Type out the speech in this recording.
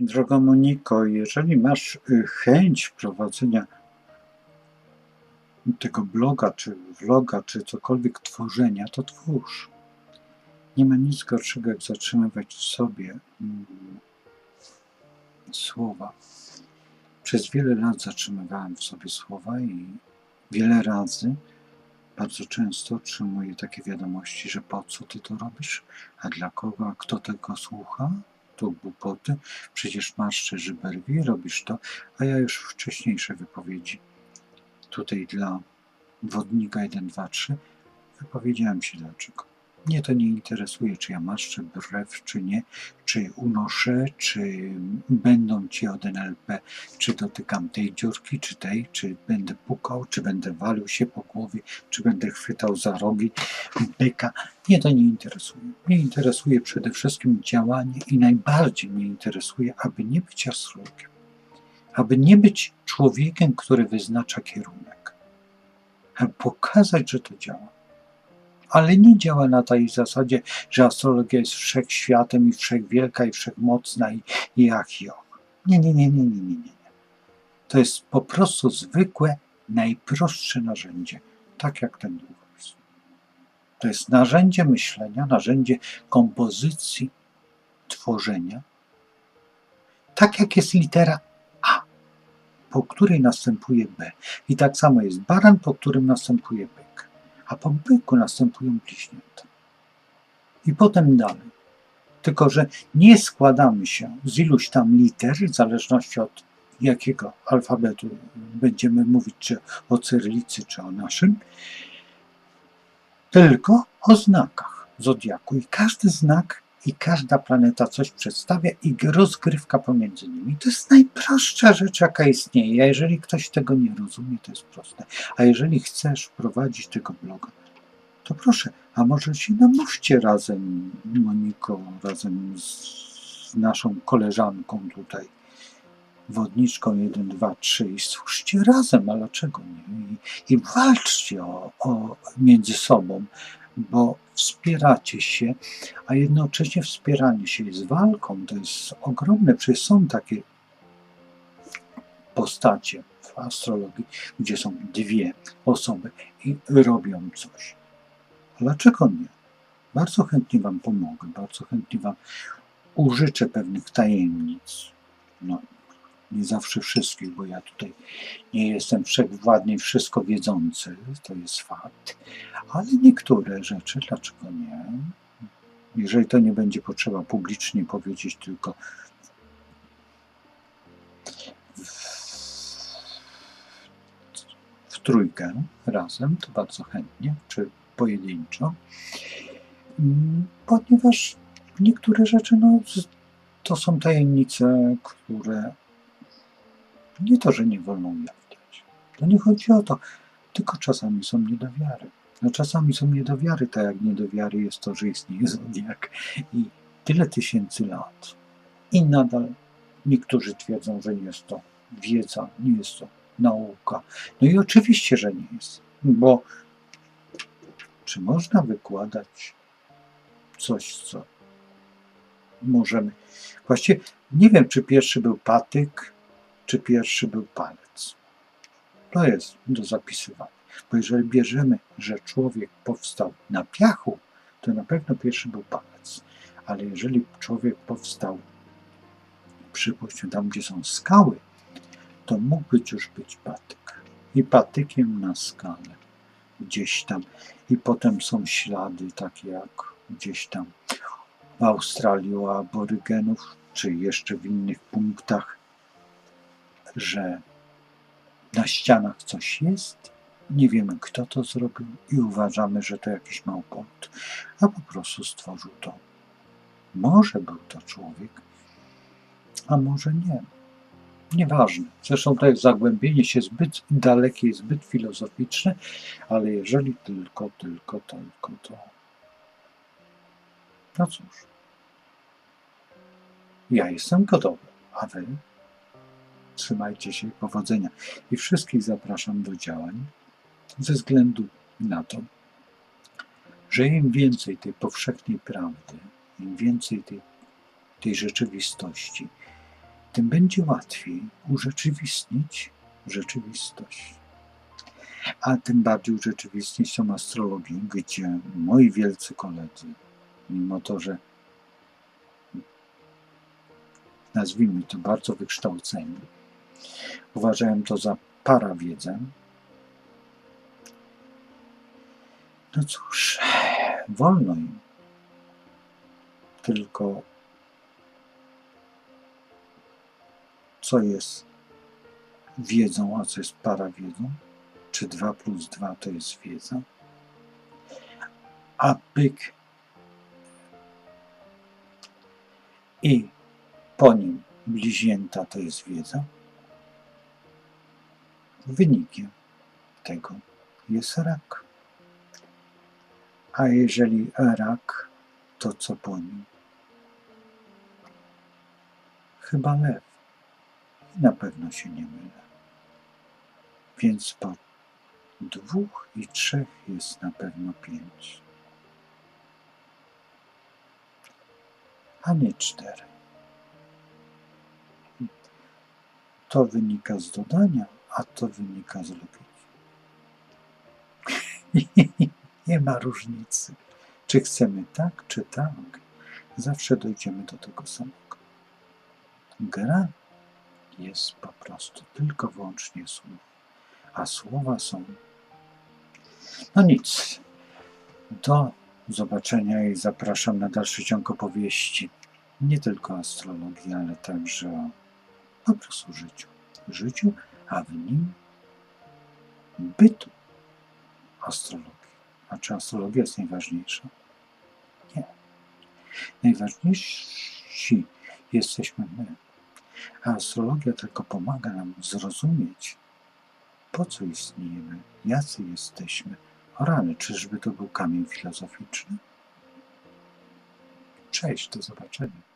Droga Moniko, jeżeli masz y, chęć prowadzenia tego bloga, czy vloga, czy cokolwiek tworzenia, to twórz. Nie ma nic gorszego, jak zatrzymywać w sobie mm, słowa. Przez wiele lat zatrzymywałem w sobie słowa i wiele razy, bardzo często otrzymuję takie wiadomości, że po co ty to robisz, a dla kogo, a kto tego słucha, to głupoty, przecież masz szczerzy berwi, robisz to, a ja już wcześniejsze wypowiedzi. Tutaj dla wodnika 1, 2, 3 wypowiedziałem się dlaczego. Mnie to nie interesuje, czy ja maszczę brew, czy nie, czy unoszę, czy będą ci od NLP, czy dotykam tej dziurki, czy tej, czy będę pukał, czy będę walił się po głowie, czy będę chwytał za rogi byka. Mnie to nie interesuje. Mnie interesuje przede wszystkim działanie i najbardziej mnie interesuje, aby nie być astrologiem, aby nie być człowiekiem, który wyznacza kierunek, aby pokazać, że to działa ale nie działa na tej zasadzie, że astrologia jest wszechświatem i wszechwielka i wszechmocna i, i och. Nie, nie, nie, nie, nie, nie, nie. To jest po prostu zwykłe, najprostsze narzędzie, tak jak ten długopis. To jest narzędzie myślenia, narzędzie kompozycji, tworzenia, tak jak jest litera A, po której następuje B. I tak samo jest baran, po którym następuje B a po byku następują bliźnięta. I potem dalej. Tylko, że nie składamy się z iluś tam liter, w zależności od jakiego alfabetu będziemy mówić, czy o cyrylicy, czy o naszym, tylko o znakach zodiaku. I każdy znak i każda planeta coś przedstawia i rozgrywka pomiędzy nimi. To jest najprostsza rzecz, jaka istnieje. A jeżeli ktoś tego nie rozumie, to jest proste. A jeżeli chcesz prowadzić tego bloga, to proszę, a może się namówcie razem, Moniko, razem z naszą koleżanką tutaj, wodniczką 1, 2, 3 i stwórzcie razem, a dlaczego nie? I, i walczcie o, o między sobą, bo wspieracie się, a jednocześnie wspieranie się jest walką, to jest ogromne, przecież są takie postacie w astrologii, gdzie są dwie osoby i robią coś. Dlaczego nie? Bardzo chętnie Wam pomogę, bardzo chętnie Wam użyczę pewnych tajemnic. No, nie zawsze wszystkich, bo ja tutaj nie jestem wszechwładny i wszystko wiedzący, to jest fakt, ale niektóre rzeczy, dlaczego nie? Jeżeli to nie będzie potrzeba publicznie powiedzieć, tylko w, trójkę razem, to bardzo chętnie, czy pojedynczo, ponieważ niektóre rzeczy, no, to są tajemnice, które nie to, że nie wolno ujawniać. To nie chodzi o to, tylko czasami są nie do wiary. No czasami są nie do wiary, tak jak nie do wiary jest to, że istnieje zodiak i tyle tysięcy lat. I nadal niektórzy twierdzą, że jest to wiedza, nie jest to nauka. No i oczywiście, że nie jest, bo czy można wykładać coś, co możemy. Właściwie nie wiem, czy pierwszy był patyk, czy pierwszy był palec. To jest do zapisywania. Bo jeżeli bierzemy, że człowiek powstał na piachu, to na pewno pierwszy był palec. Ale jeżeli człowiek powstał, przypuśćmy tam, gdzie są skały, to mógł być już być patyk. I patykiem na skalę gdzieś tam. I potem są ślady, takie jak gdzieś tam w Australii u aborygenów, czy jeszcze w innych punktach, że na ścianach coś jest, nie wiemy kto to zrobił i uważamy, że to jakiś małpot, a po prostu stworzył to. Może był to człowiek, a może nie. Nieważne. Zresztą to jest zagłębienie się zbyt dalekie zbyt filozoficzne, ale jeżeli tylko, tylko, tylko to. No cóż. Ja jestem gotowy, a wy? Trzymajcie się powodzenia. I wszystkich zapraszam do działań ze względu na to, że im więcej tej powszechnej prawdy, im więcej tej, tej rzeczywistości, tym będzie łatwiej urzeczywistnić rzeczywistość. A tym bardziej urzeczywistnić tą astrologię, gdzie moi wielcy koledzy, mimo to, że nazwijmy to bardzo wykształceni, uważają to za parawiedzę. No cóż, wolno im. Tylko co jest wiedzą, a co jest parawiedzą? Czy 2 plus 2 to jest wiedza? A byk i po nim bliźnięta to jest wiedza? Wynikiem tego jest rak. A jeżeli rak, to co po nim? Chyba lew. Na pewno się nie mylę. Więc po dwóch i trzech jest na pewno pięć. A nie cztery. To wynika z dodania, a to wynika z logiki. Nie ma różnicy. Czy chcemy tak, czy tak, zawsze dojdziemy do tego samego. Gra jest po prostu tylko wyłącznie słów, a słowa są. No nic. Do zobaczenia i zapraszam na dalszy ciąg opowieści. Nie tylko astrologii, ale także o po prostu życiu. Życiu, a w nim bytu astrologii. A czy astrologia jest najważniejsza? Nie. Najważniejsi jesteśmy my. A astrologia tylko pomaga nam zrozumieć, po co istniejemy, jacy jesteśmy. O rany, czyżby to był kamień filozoficzny? Cześć, do zobaczenia.